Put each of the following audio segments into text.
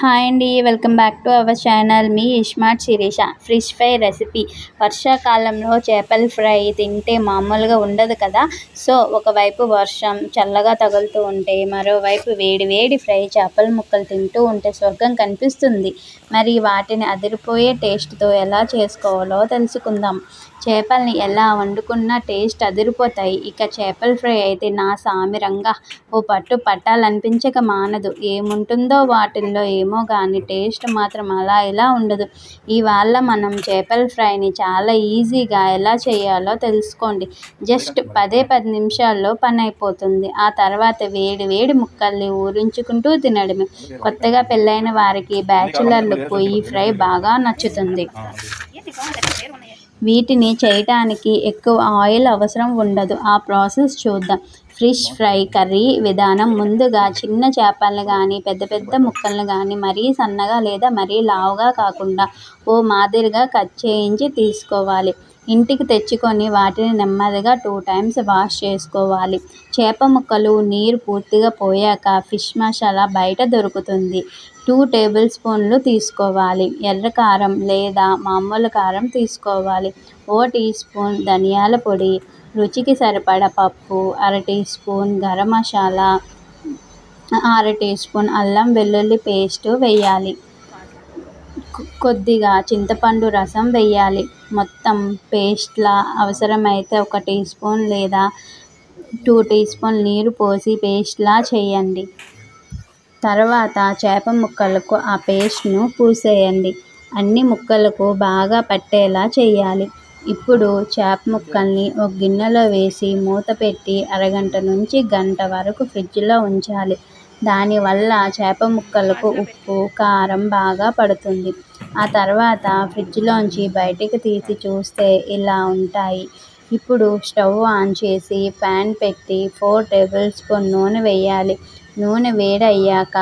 Hi అండి welcome back to our channel. Me ismart Sirisha. Fish fry recipe. వర్షాకాలంలో చేపల fry తింటే మామూలుగా ఉండదు కదా. సో ఒకవైపు వర్షం చల్లగా తగులుతూ ఉంటే మరోవైపు వేడి వేడి ఫ్రై చేపల ముక్కలు తింటూ ఉంటే స్వర్గం కనిపిస్తుంది. మరి వాటిని అదిరిపోయే టేస్ట్తో ఎలా చేసుకోవాలో తెలుసుకుందాం. చేపల్ని ఎలా వండుకున్నా టేస్ట్ అదిరిపోతాయి. ఇక చేపల ఫ్రై అయితే నా సామిరంగా ఓ పట్టు పట్టాలనిపించక మానదు. ఏముంటుందో వాటిల్లో ఏమో కానీ టేస్ట్ మాత్రం అలా ఇలా ఉండదు. ఇవాళ మనం చేపల ఫ్రైని చాలా ఈజీగా ఎలా చేయాలో తెలుసుకోండి. జస్ట్ పదే పది నిమిషాల్లో పని అయిపోతుంది. ఆ తర్వాత వేడి వేడి ముక్కల్ని ఊరించుకుంటూ తినడమే. కొత్తగా పెళ్ళైన వారికి బ్యాచులర్లకు ఈ ఫ్రై బాగా నచ్చుతుంది. వీటిని చేయటానికి ఎక్కువ ఆయిల్ అవసరం ఉండదు. ఆ ప్రాసెస్ చూద్దాం. ఫిష్ ఫ్రై కర్రీ విధానం ముందుగా చిన్న చేపలను కానీ పెద్ద పెద్ద ముక్కలను కానీ మరీ సన్నగా లేదా మరీ లావుగా కాకుండా ఓ మాదిరిగా కట్ చేయించి తీసుకోవాలి. ఇంటికి తెచ్చుకొని వాటిని నెమ్మదిగా టూ టైమ్స్ వాష్ చేసుకోవాలి. చేప ముక్కలు నీరు పూర్తిగా పోయాక ఫిష్ మసాలా బయట దొరుకుతుంది. టూ టేబుల్ స్పూన్లు తీసుకోవాలి. ఎర్ర కారం లేదా మామూలు కారం తీసుకోవాలి. ఓ టీ స్పూన్ ధనియాల పొడి రుచికి సరిపడ పప్పు అర టీ స్పూన్ గరం మసాలా అర టీ స్పూన్ అల్లం వెల్లుల్లి పేస్ట్ వేయాలి. కొద్దిగా చింతపండు రసం వేయాలి మొత్తం పేస్ట్లా అవసరమైతే ఒక టీ స్పూన్ లేదా టూ టీ స్పూన్ నీరు పోసి పేస్ట్లా చేయండి. తర్వాత చేప ముక్కలకు ఆ పేస్ట్ను పూసేయండి. అన్ని ముక్కలకు బాగా పట్టేలా చేయాలి. ఇప్పుడు చేప ముక్కల్ని ఒక గిన్నెలో వేసి మూత పెట్టి అరగంట నుంచి గంట వరకు ఫ్రిడ్జ్లో ఉంచాలి. దానివల్ల చేప ముక్కలకు ఉప్పు కారం బాగా పడుతుంది. ఆ తర్వాత ఫ్రిడ్జ్లోంచి బయటికి తీసి చూస్తే ఇలా ఉంటాయి. ఇప్పుడు స్టవ్ ఆన్ చేసి ప్యాన్ పెట్టి ఫోర్ టేబుల్ స్పూన్ నూనె వేయాలి. నూనె వేడయ్యాక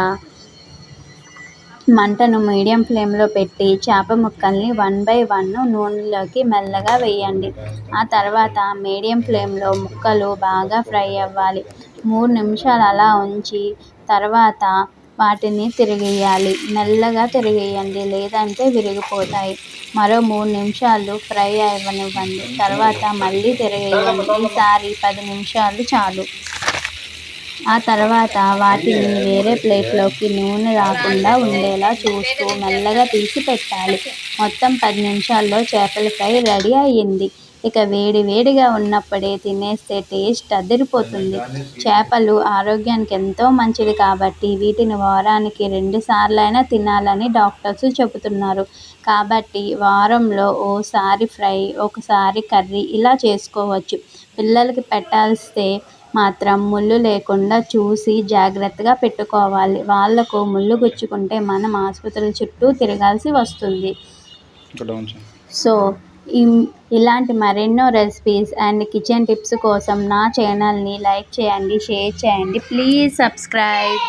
మంటను మీడియం ఫ్లేమ్లో పెట్టి చేప ముక్కల్ని వన్ బై వన్ నూనెలోకి మెల్లగా వేయండి. ఆ తర్వాత మీడియం ఫ్లేమ్లో ముక్కలు బాగా ఫ్రై అవ్వాలి. మూడు నిమిషాలు అలా ఉంచి తర్వాత వాటిని తిరిగేయాలి. మెల్లగా తిరిగేయండి. లేదంటే విరిగిపోతాయి. మరో మూడు నిమిషాలు ఫ్రై అవ్వనివ్వండి. తర్వాత మళ్ళీ తిరిగేయండి. ఈసారి పది నిమిషాలు చాలు. ఆ తర్వాత వాటిని వేరే ప్లేట్లోకి నూనె రాకుండా ఉండేలా చూస్తూ మెల్లగా తీసి పెట్టాలి. మొత్తం పది నిమిషాల్లో చేపల ఫ్రై రెడీ అయ్యింది. ఇక వేడి వేడిగా ఉన్నప్పుడే తినేస్తే టేస్ట్ అదిరిపోతుంది. చేపలు ఆరోగ్యానికి ఎంతో మంచిది కాబట్టి వీటిని వారానికి రెండు సార్లైనా తినాలని డాక్టర్స్ చెబుతున్నారు. కాబట్టి వారంలో ఓసారి ఫ్రై ఒకసారి కర్రీ ఇలా చేసుకోవచ్చు. పిల్లలకి పెట్టాల్స్తే మాత్రం ముళ్ళు లేకుండా చూసి జాగ్రత్తగా పెట్టుకోవాలి. వాళ్ళకు ముళ్ళు గుచ్చుకుంటే మనం ఆసుపత్రుల చుట్టూ తిరగాల్సి వస్తుంది. సో ఇలాంటి మరెన్నో రెసిపీస్ అండ్ కిచెన్ టిప్స్ కోసం నా ఛానల్ని లైక్ చేయండి షేర్ చేయండి. Please subscribe